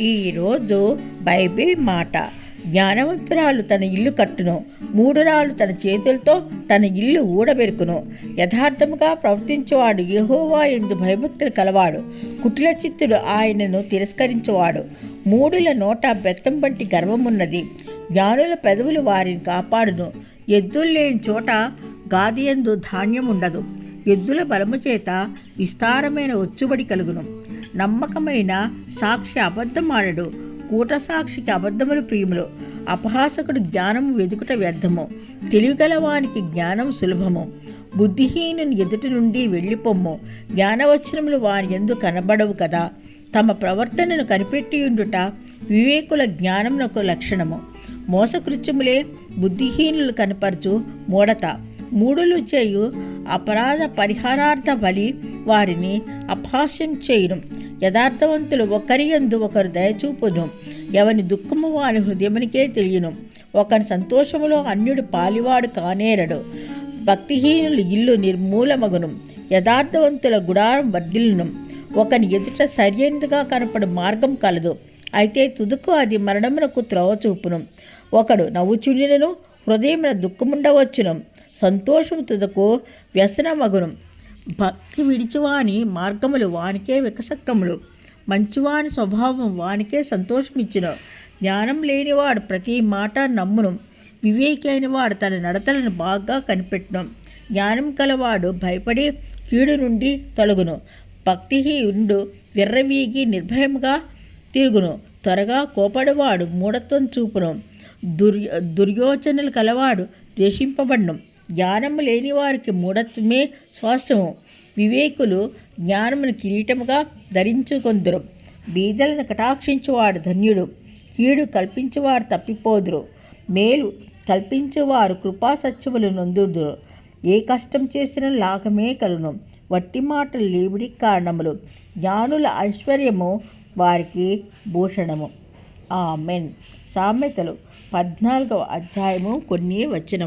ఈరోజు బైబిల్ మాట. జ్ఞానవంతురాలు తన ఇల్లు కట్టును. మూడురాలు తన చేతులతో తన ఇల్లు ఊడబెరుకును. యథార్థముగా ప్రవర్తించేవాడు యహోవా ఎందు భయభక్తులు కలవాడు. కుటిల చిత్తుడు ఆయనను తిరస్కరించేవాడు. మూడుల నోట బెత్తం వంటి గర్వమున్నది. జ్ఞానుల పెదవులు వారిని కాపాడును. ఎద్దులు లేని చోట గాదియందు ధాన్యం ఉండదు ఎద్దుల బలము చేత విస్తారమైన ఒచ్చుబడి కలుగును. నమ్మకమైన సాక్షి అబద్ధమాడడు. కూట సాక్షికి అబద్ధములు ప్రియములు. అపహాసకుడు జ్ఞానము వెదుకుట వ్యర్థము. తెలివిగలవానికి జ్ఞానం సులభము. బుద్ధిహీనుని ఎదుటి నుండి వెళ్ళిపోమ్ము. జ్ఞానవచనములు వారి ఎందు కనబడవు కదా. తమ ప్రవర్తనను కనిపెట్టియుండుట వివేకుల జ్ఞానమునకు లక్షణము. మోసకృత్యములే బుద్ధిహీనులు కనపరచు మూడత. మూడులు చేయు అపరాధ పరిహారార్థ బలి వారిని అపహాస్యం చేయడం యథార్థవంతులు ఒకరి యందు ఒకరు దయచూపును. ఎవని దుఃఖము వాని హృదయమునికే తెలియను. ఒకని సంతోషములో అన్యుడు పాలివాడు కానేరడు. భక్తిహీనులు ఇల్లు నిర్మూలమగును. యథార్థవంతుల గుడారం వర్ధిల్లును. ఒకని ఎదుట సరియైనదిగా కనపడు మార్గం కలదు. అయితే తుదుకు అది మరణమునకు త్రోవ చూపును ఒకడు నవ్వుచుండినను హృదయమున దుఃఖముండవచ్చును. సంతోషము తుదకు వ్యసనమగును. భక్తి విడిచివాని మార్గములు వానికే వికసక్కములు మంచివాని స్వభావం వానికే సంతోషమిచ్చిన. జ్ఞానం లేనివాడు ప్రతి మాట నమ్మును. వివేకైన వాడు తన నడతలను బాగా కనిపెట్టును. జ్ఞానం కలవాడు భయపడి కీడు నుండి తొలగును. భక్తిహీనుడు విర్రవీగి నిర్భయముగా తిరుగును. త్వరగా కోపడవాడు మూఢత్వం చూపును. దుర్ దుర్యోచనలు కలవాడు ద్వేషింపబడును. జ్ఞానము లేని వారికి మూఢత్వమే స్వాస్థ్యము వివేకులు జ్ఞానమును కిరీటముగా ధరించుకొందురు. బీదలను కటాక్షించువాడు ధన్యుడు. కీడు కల్పించువారు తప్పిపోదురు. మేలు కల్పించువారు కృపా సత్యములు నొందుదురు. ఏ కష్టం చేసినా లాభమే కలును. వట్టి మాటలు లేవిడి కారణములు. జ్ఞానుల ఐశ్వర్యము వారికి భూషణము. ఆమెన్. సామెతలు పద్నాలుగవ అధ్యాయము కొన్ని వచనం